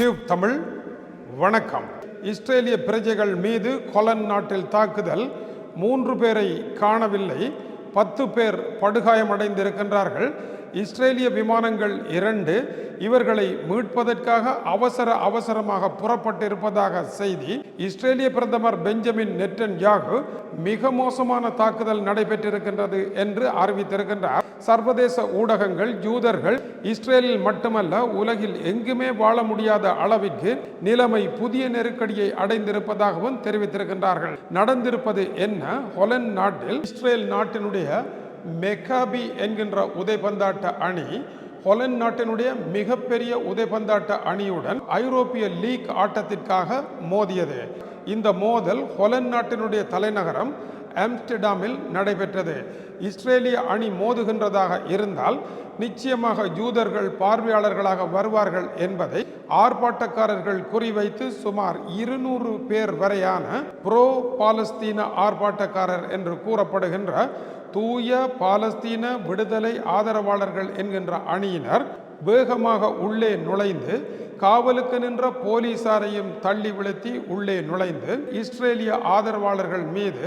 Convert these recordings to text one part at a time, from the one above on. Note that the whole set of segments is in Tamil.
டியூப் தமிழ் வணக்கம். இஸ்ரேலிய பிரஜைகள் மீது கொலன் நாட்டில் தாக்குதல். மூன்று பேரை காணவில்லை. பத்து பேர் படுகாயமடைந்திருக்கின்றார்கள். இஸ்ரேலிய விமானங்கள் இரண்டு இவர்களை மீட்பதற்காக அவசர அவசரமாக புறப்பட்டிருப்பதாக செய்தி. இஸ்ரேலிய பிரதமர் பெஞ்சமின் நெட்டன் யாகு மிக மோசமான தாக்குதல் நடைபெற்றிருக்கின்றது என்று அறிவித்திருக்கின்றார். சர்வதேச ஊடகங்கள் யூதர்கள் இஸ்ரேலில் மட்டுமல்ல உலகில் எங்குமே வாழ முடியாத அளவிற்கு நிலைமை புதிய நெருக்கடியை அடைந்திருப்பதாகவும் தெரிவித்திருக்கின்றார்கள். நடந்திருப்பது என்ன? ஹொலன் நாட்டில் இஸ்ரேல் நாட்டினுடைய மெக்காபி என்கின்ற உதைபந்தாட்ட அணி ஹொலன் நாட்டினுடைய மிகப்பெரிய உதைபந்தாட்ட அணியுடன் ஐரோப்பிய லீக் ஆட்டத்திற்காக மோதியது. இந்த மோதல் ஹொலன் நாட்டினுடைய தலைநகரம் ஆம்ஸ்டர்டாமில் நடைபெற்றது. இஸ்ரேலிய அணி மோதுகின்றதாக இருந்தால் நிச்சயமாக ஜூதர்கள் பார்வையாளர்களாக வருவார்கள் என்பதை ஆர்ப்பாட்டக்காரர்கள் குறிவைத்து சுமார் இருநூறு பேர் வரையான புரோ பாலஸ்தீன ஆர்ப்பாட்டக்காரர் என்று கூறப்படுகின்ற தூய பாலஸ்தீன விடுதலை ஆதரவாளர்கள் என்கின்ற அணியினர் வேகமாக உள்ளே நுழைந்து காவலுக்கு நின்ற போலீசாரையும் தள்ளி விழுத்தி உள்ளே நுழைந்து இஸ்ரேலிய ஆதரவாளர்கள் மீது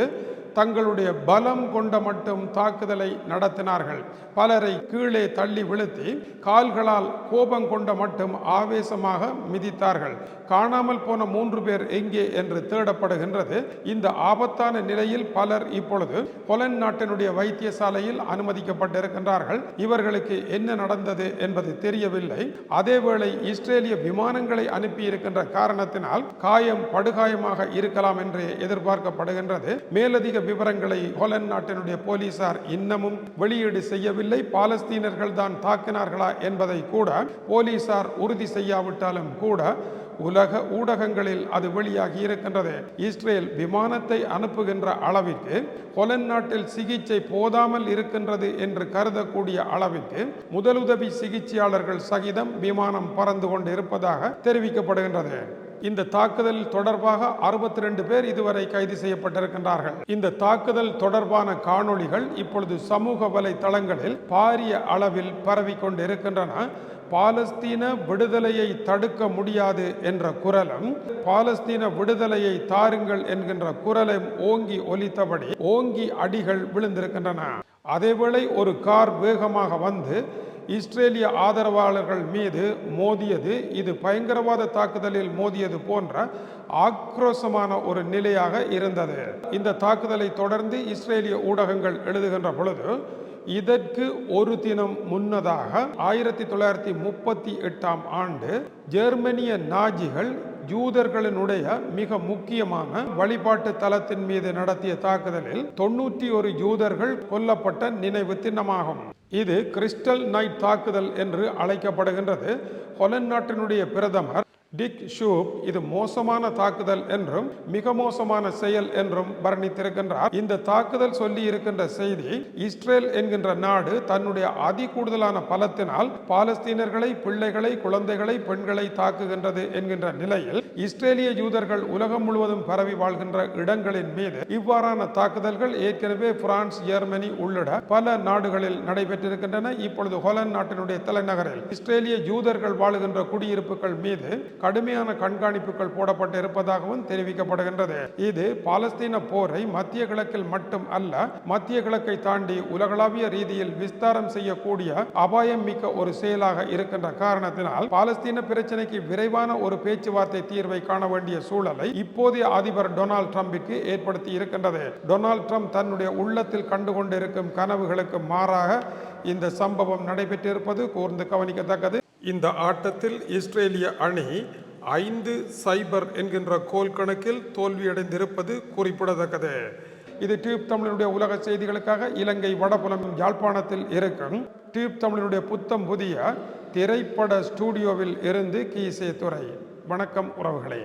தங்களுடைய பலம் கொண்ட மட்டும் தாக்குதலை நடத்தினார்கள். பலரை கீழே தள்ளி விழுத்தி கால்களால் கோபம் கொண்ட மட்டும் ஆவேசமாக மிதித்தார்கள். காணாமல் போன மூன்று பேர் எங்கே என்று தேடப்படுகின்றது. இந்த ஆபத்தான நிலையில் பலர் இப்பொழுது பொலன் நாட்டினுடைய வைத்தியசாலையில் அனுமதிக்கப்பட்டிருக்கின்றார்கள். இவர்களுக்கு என்ன நடந்தது என்பது தெரியவில்லை. அதேவேளை இஸ்ரேலிய விமானங்களை அனுப்பி இருக்கின்ற காரணத்தினால் காயம் படுகாயமாக இருக்கலாம் என்று எதிர்பார்க்கப்படுகின்றது. மேலதிக விவரங்களை ஹொலன் நாட்டினுடைய போலீசார் இன்னமும் வெளியீடு செய்யவில்லை. பாலஸ்தீனர்கள் தான் தாக்கினார்களா என்பதை கூட போலீசார் உறுதி செய்யாவிட்டாலும் கூட உலக ஊடகங்களில் அது வெளியாகி இருக்கின்றது. இஸ்ரேல் விமானத்தை அனுப்புகின்ற அளவிற்கு ஹொலன் நாட்டில் சிகிச்சை போதாமல் இருக்கின்றது என்று கருதக்கூடிய அளவிற்கு முதலுதவி சிகிச்சையாளர்கள் சகிதம் விமானம் பறந்து கொண்டு இருப்பதாக தெரிவிக்கப்படுகின்றது. இந்த தாக்குதல் தொடர்பாக அறுபத்தி ரெண்டு பேர் இதுவரை கைது செய்யப்பட்டிருக்கின்றார்கள். இந்த தாக்குதல் தொடர்பான காணொளிகள் இப்பொழுது சமூக வலைதளங்களில் பாரிய அளவில் பரவிக்கொண்டு கொண்டிருக்கின்றன பாலஸ்தீன விடுதலையை தடுக்க முடியாது என்ற குரலும் பாலஸ்தீன விடுதலையை தாருங்கள் என்கின்ற குரலும் ஓங்கி ஒலித்தபடி ஓங்கி அடிகள் விழுந்திருக்கின்றன. அதேவேளை ஒரு கார் வேகமாக வந்து இஸ்ரேலிய ஆதரவாளர்கள் மீது மோதியது இது பயங்கரவாத தாக்குதலில் மோதியது போன்ற ஆக்ரோஷமான ஒரு நிலையாக இருந்தது. இந்த தாக்குதலை தொடர்ந்து இஸ்ரேலிய ஊடகங்கள் எழுதுகின்ற பொழுது இதற்கு ஒரு தினம் முன்னதாக ஆயிரத்தி தொள்ளாயிரத்தி முப்பத்தி எட்டாம் ஆண்டு ஜெர்மனிய நாஜிகள் ஜூதர்களினுடைய மிக முக்கியமான வழிபாட்டு தலத்தின் மீது நடத்திய தாக்குதலில் தொண்ணூற்றி ஒரு ஜூதர்கள் கொல்லப்பட்ட நினைவு தினமாகும் இது கிறிஸ்டல் நைட் தாக்குதல் என்று அழைக்கப்படுகின்றது. ஹொலன் நாட்டினுடைய பிரதமர் டிக் ஷூப் இது மோசமான தாக்குதல் என்றும் மிக மோசமான செயல் என்றும் வர்ணித்திருக்கின்றார். இந்த தாக்குதல் சொல்லி இருக்கின்ற செய்தி இஸ்ரேல் என்கின்ற நாடு தன்னுடைய அதி கூடுதலான பலத்தினால் பாலஸ்தீனர்களை பிள்ளைகளை குழந்தைகளை பெண்களை தாக்குகின்றது என்கின்ற நிலையில் இஸ்ரேலிய யூதர்கள் உலகம் முழுவதும் பரவி வாழ்கின்ற இடங்களின் மீது இவ்வாறான தாக்குதல்கள் ஏற்கனவே பிரான்ஸ் ஜெர்மனி உள்ளிட பல நாடுகளில் நடைபெற்றிருக்கின்றன. இப்பொழுது ஹொலன் நாட்டினுடைய தலைநகரில் இஸ்ரேலிய யூதர்கள் வாழுகின்ற குடியிருப்புகள் மீது கடுமையான கண்காணிப்புகள் போடப்பட்டு இருப்பதாகவும் தெரிவிக்கப்படுகின்றது. இது பாலஸ்தீன போரை மத்திய கிழக்கில் மட்டும் அல்ல மத்திய கிழக்கை தாண்டி உலகளாவிய ரீதியில் விஸ்தாரம் செய்யக்கூடிய அபாயம் மிக்க ஒரு செயலாக இருக்கின்ற காரணத்தினால் பாலஸ்தீன பிரச்சனைக்கு விரைவான ஒரு பேச்சுவார்த்தை தீர்வை காண வேண்டிய சூழலை இப்போதைய அதிபர் டொனால்ட் ட்ரம்பிற்கு ஏற்படுத்தி இருக்கின்றது. டொனால்ட் ட்ரம்ப் தன்னுடைய உள்ளத்தில் கண்டுகொண்டிருக்கும் கனவுகளுக்கு மாறாக இந்த சம்பவம் நடைபெற்றிருப்பது கூர்ந்து கவனிக்கத்தக்கது. இந்த ஆட்டத்தில் இஸ்ரேலிய அணி ஐந்து சைபர் என்கின்ற கோல் கணக்கில் தோல்வியடைந்திருப்பது குறிப்பிடத்தக்கது. இது டியூப் தமிழனுடைய உலக செய்திகளுக்காக இலங்கை வடபுலம் யாழ்ப்பாணத்தில் இருக்கும் டியூப் தமிழனுடைய புத்தம் புதிய திரைப்பட ஸ்டூடியோவில் இருந்து கீசே துறை வணக்கம் உறவுகளே.